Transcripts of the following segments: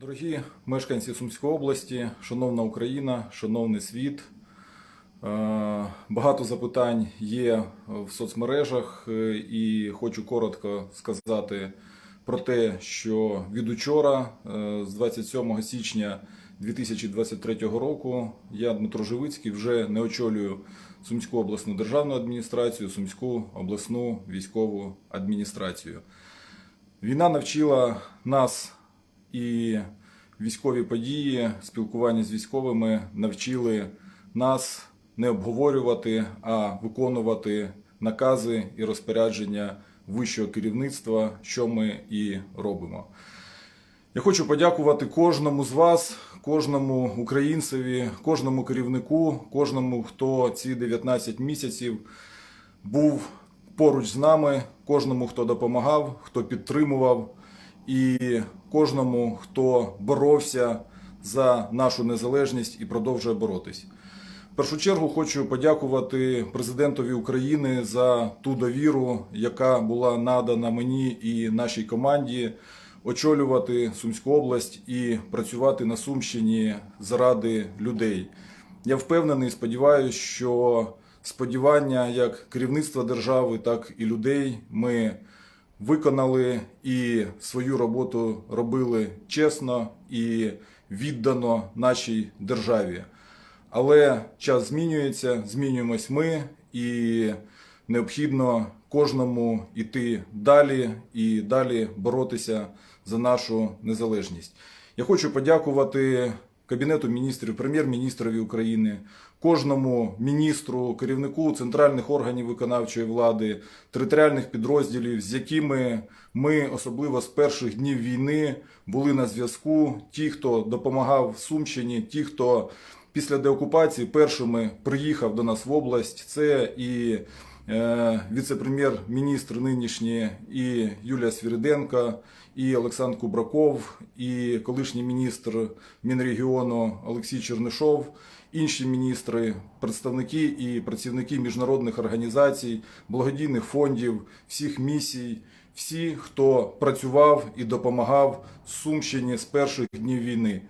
Дорогі мешканці Сумської області, шановна Україна, шановний світ. Е, Багато запитань є в соцмережах, е, і хочу коротко сказати про те, що від учора, е, з 27 січня 2023 року, я Дмитро Живицький вже не очолюю Сумську обласну державну адміністрацію, Сумську обласну військову адміністрацію. Війна навчила нас і військові події, спілкування з військовими навчили нас не обговорювати, а виконувати накази і розпорядження вищого керівництва, що ми і робимо. Я хочу подякувати кожному з вас, кожному українцеві, кожному керівнику, кожному, хто ці 19 місяців був поруч з нами, кожному, хто допомагав, хто підтримував, і кожному, хто боровся за нашу незалежність і продовжує боротись. В першу чергу хочу подякувати президентові України за ту довіру, яка була надана мені і нашій команді очолювати Сумську область і працювати на Сумщині заради людей. Я впевнений, сподіваюся, що сподівання як керівництва держави, так і людей ми виконали і свою роботу робили чесно і віддано нашій державі. Але час змінюється, змінюємось ми, і необхідно кожному йти далі і далі боротися за нашу незалежність. Я хочу подякувати Кабінету міністрів, прем'єр-міністрові України, кожному міністру, керівнику центральних органів виконавчої влади, територіальних підрозділів, з якими ми, особливо з перших днів війни, були на зв'язку. Ті, хто допомагав Сумщині, ті, хто після деокупації першими приїхав до нас в область, це і е, віце-прем'єр-міністр нинішній, і Юлія Свіриденко, і Олександр Кубраков, і колишній міністр Мінрегіону Олексій Чернишов, інші міністри, представники і працівники міжнародних організацій, благодійних фондів, всіх місій, всі, хто працював і допомагав Сумщині з перших днів війни.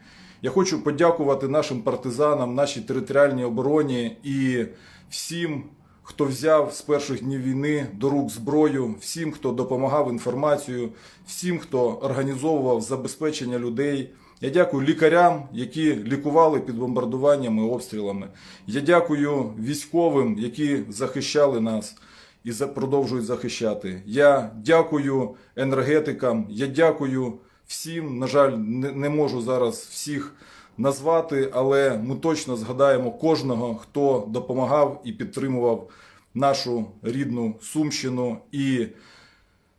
Я хочу подякувати нашим партизанам, нашій територіальній обороні і всім, хто взяв з перших днів війни до рук зброю, всім, хто допомагав інформацією, всім, хто організовував забезпечення людей. Я дякую лікарям, які лікували під бомбардуваннями обстрілами. Я дякую військовим, які захищали нас і продовжують захищати. Я дякую енергетикам. Я дякую всім. На жаль, не, не можу зараз всіх назвати, але ми точно згадаємо кожного, хто допомагав і підтримував нашу рідну Сумщину. І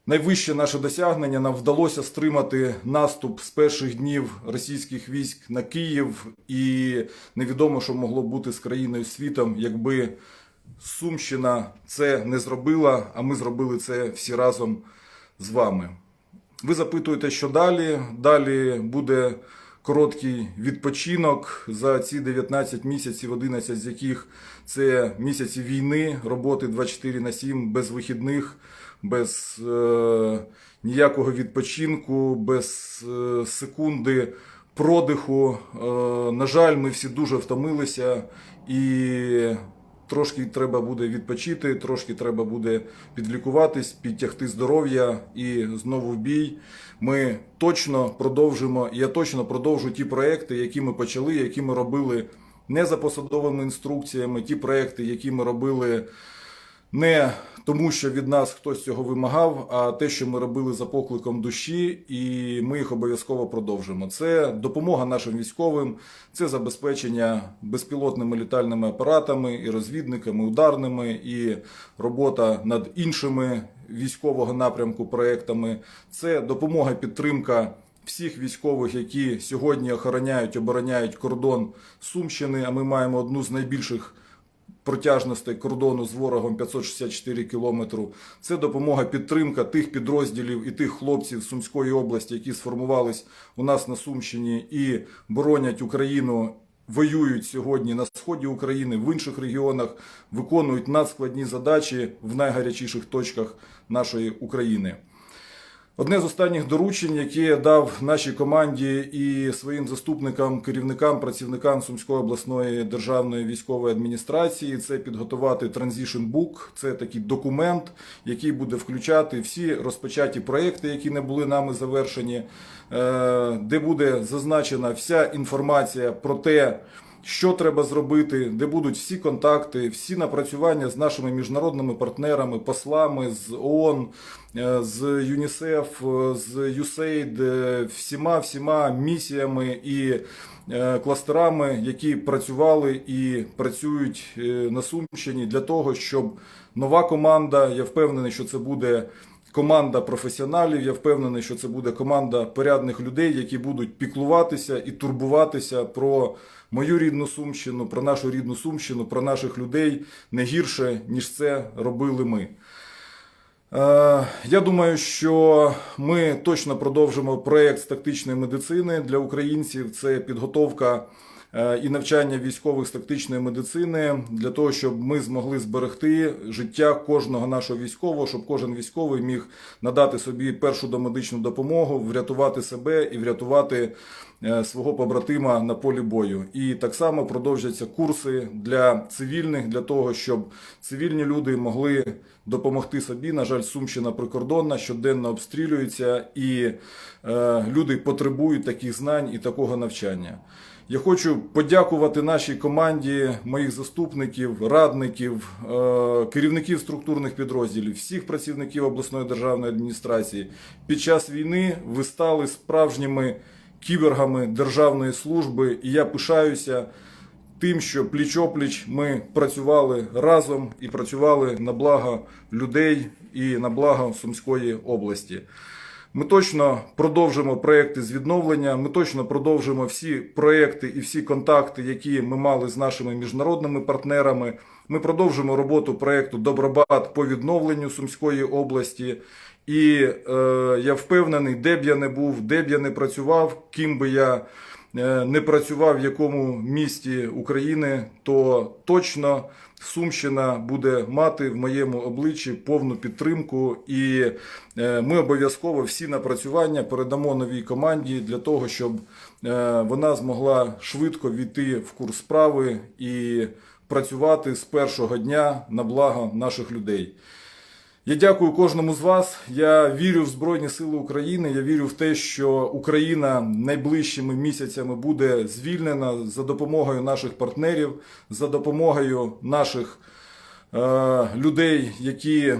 найвище наше досягнення нам вдалося стримати наступ з перших днів російських військ на Київ. І невідомо, що могло бути з країною світом, якби Сумщина це не зробила, а ми зробили це всі разом з вами. Ви запитуєте, що далі? Далі буде короткий відпочинок за ці 19 місяців, 11 з яких це місяці війни, роботи 24 на 7, без вихідних, без е, ніякого відпочинку, без е, секунди продиху. Е, на жаль, ми всі дуже втомилися і Трошки треба буде відпочити, трошки треба буде підлікуватись, підтягти здоров'я і знову в бій. Ми точно продовжимо, я точно продовжу ті проекти, які ми почали, які ми робили не за посадовими інструкціями, ті проекти, які ми робили не тому, що від нас хтось цього вимагав, а те, що ми робили за покликом душі, і ми їх обов'язково продовжимо. Це допомога нашим військовим, це забезпечення безпілотними літальними апаратами і розвідниками, ударними, і робота над іншими військового напрямку проектами. Це допомога підтримка. Всіх військових, які сьогодні охороняють, обороняють кордон Сумщини, а ми маємо одну з найбільших протяжностей кордону з ворогом 564 кілометру. Це допомога підтримка тих підрозділів і тих хлопців Сумської області, які сформувались у нас на Сумщині і боронять Україну. Воюють сьогодні на сході України, в інших регіонах, виконують надскладні задачі в найгарячіших точках нашої України. Одне з останніх доручень, яке я дав нашій команді і своїм заступникам, керівникам, працівникам Сумської обласної державної військової адміністрації, це підготувати Transition Book. Це такий документ, який буде включати всі розпочаті проекти, які не були нами завершені, е, де буде зазначена вся інформація про те. Що треба зробити, де будуть всі контакти, всі напрацювання з нашими міжнародними партнерами, послами з ООН, е, з ЮНІСЕФ, е, з е, всіма всіма місіями і е, кластерами, які працювали і працюють на Сумщині для того, щоб нова команда, я впевнений, що це буде команда професіоналів. Я впевнений, що це буде команда порядних людей, які будуть піклуватися і турбуватися про мою рідну Сумщину, про нашу рідну Сумщину, про наших людей не гірше, ніж це робили ми. Е, Я думаю, що ми точно продовжимо проєкт з тактичної медицини для українців. Це підготовка і навчання військових з тактичної медицини для того, щоб ми змогли зберегти життя кожного нашого військового, щоб кожен військовий міг надати собі першу домедичну допомогу, врятувати себе і врятувати е, свого побратима на полі бою. І так само продовжаться курси для цивільних, для того, щоб цивільні люди могли допомогти собі. На жаль, Сумщина прикордонна щоденно обстрілюється, і е, люди потребують таких знань і такого навчання. Я хочу подякувати нашій команді, моїх заступників, радників, е, керівників структурних підрозділів, всіх працівників обласної державної адміністрації. Під час війни ви стали справжніми кібергами державної служби, і я пишаюся тим, що пліч-опліч ми працювали разом і працювали на благо людей і на благо Сумської області. Ми точно продовжимо проекти з відновлення. Ми точно продовжимо всі проекти і всі контакти, які ми мали з нашими міжнародними партнерами. Ми продовжимо роботу проекту Добробат по відновленню Сумської області. І е, я впевнений, де б я не був, де б я не працював, ким би я не працював в якому місті України, то точно Сумщина буде мати в моєму обличчі повну підтримку, і е, ми обов'язково всі напрацювання передамо новій команді для того, щоб е, вона змогла швидко війти в курс справи і працювати з першого дня на благо наших людей. Я дякую кожному з вас. Я вірю в Збройні Сили України. Я вірю в те, що Україна найближчими місяцями буде звільнена за допомогою наших партнерів, за допомогою наших е, людей, які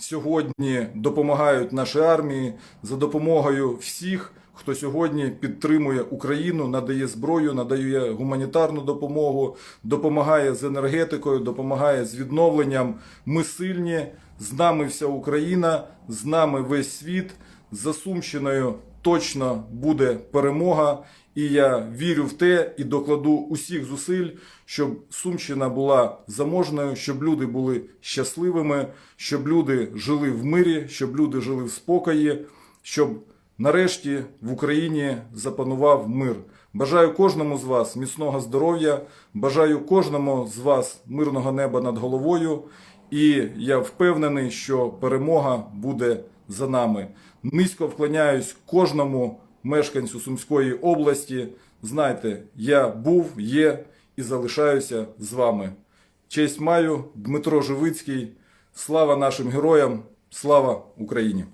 сьогодні допомагають нашій армії, за допомогою всіх, хто сьогодні підтримує Україну, надає зброю, надає гуманітарну допомогу, допомагає з енергетикою, допомагає з відновленням. Ми сильні, з нами вся Україна, з нами весь світ. За Сумщиною точно буде перемога. І я вірю в те і докладу усіх зусиль, щоб Сумщина була заможною, щоб люди були щасливими, щоб люди жили в мирі, щоб люди жили в спокої, щоб нарешті в Україні запанував мир. Бажаю кожному з вас міцного здоров'я, бажаю кожному з вас мирного неба над головою. І я впевнений, що перемога буде за нами. Низько вклоняюсь кожному мешканцю Сумської області. Знайте, я був, є і залишаюся з вами. Честь маю, Дмитро Живицький. Слава нашим героям, слава Україні!